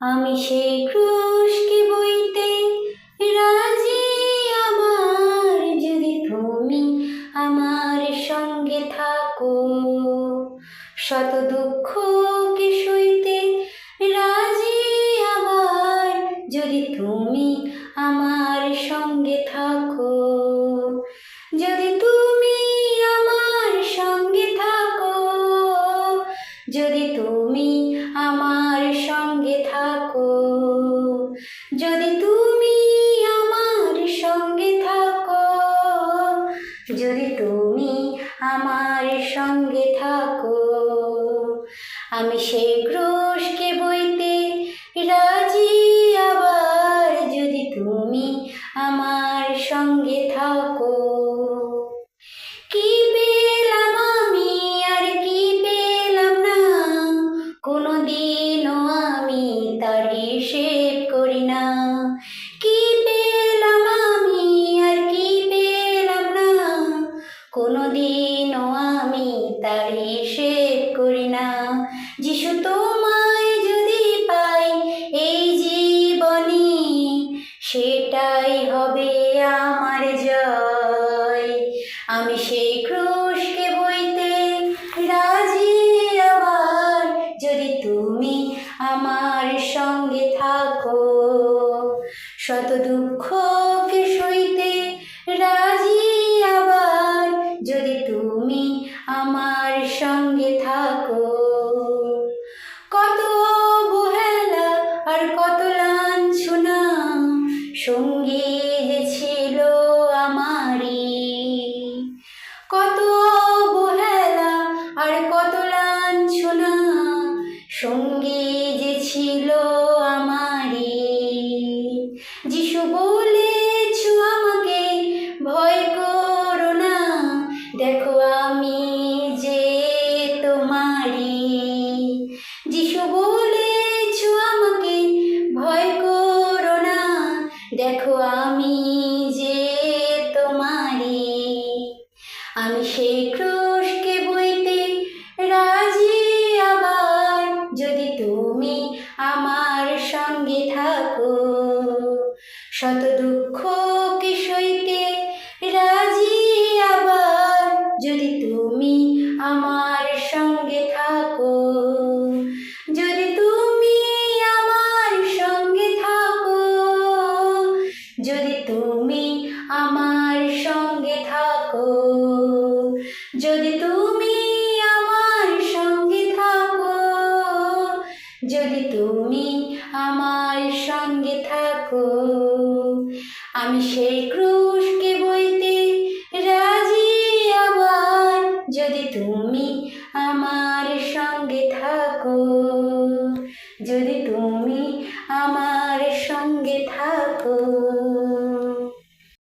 আমি সেই ক্রুশকে বইতে রাজি আমার যদি তুমি আমার সঙ্গে থাকো। শত দুঃখকে সইতে রাজি আমার যদি তুমি আমার সঙ্গে থাকো। যদি তুমি আমার সঙ্গে থাকো, যদি তুমি যদি তুমি আমার সঙ্গে থাকো, যদি তুমি আমার সঙ্গে থাকো, আমি সেই ক্রোশকে বইতে রাজি আবার যদি তুমি আমার সঙ্গে থাকো। দুঃখকে সইতে রাজি আবার যদি তুমি আমার সঙ্গে থাকো। কত অবহেলা আর কত লাঞ্ছনা সঙ্গী যে ছিল আমারই। কত অবহেলা আর কত লাঞ্ছনা সঙ্গী যে ছিল যিশু বলেছ আমাকে? ভয় করো না। দেখো আমি যে তোমারই। যিশু বলেছ আমাকে, ভয় করো না। দেখো আমি যে তোমারই। আমি সেই ক্রুশকে বইতে রাজি আবার। যদি তুমি আমার সঙ্গে থাকো শত দুঃখকে সইতে রাজি আবার? যদি তুমি আমার সঙ্গে থাকো, যদি তুমি আমার সঙ্গে থাকো, যদি তুমি আমার সঙ্গে থাকো, যদি তুমি আমার সঙ্গে থাকো, যদি তুমি আমার সঙ্গে থাকো। আমি সেই ক্রুশকে বইতে রাজি আবার যদি তুমি আমার সঙ্গে থাকো, যদি তুমি আমার সঙ্গে থাকো।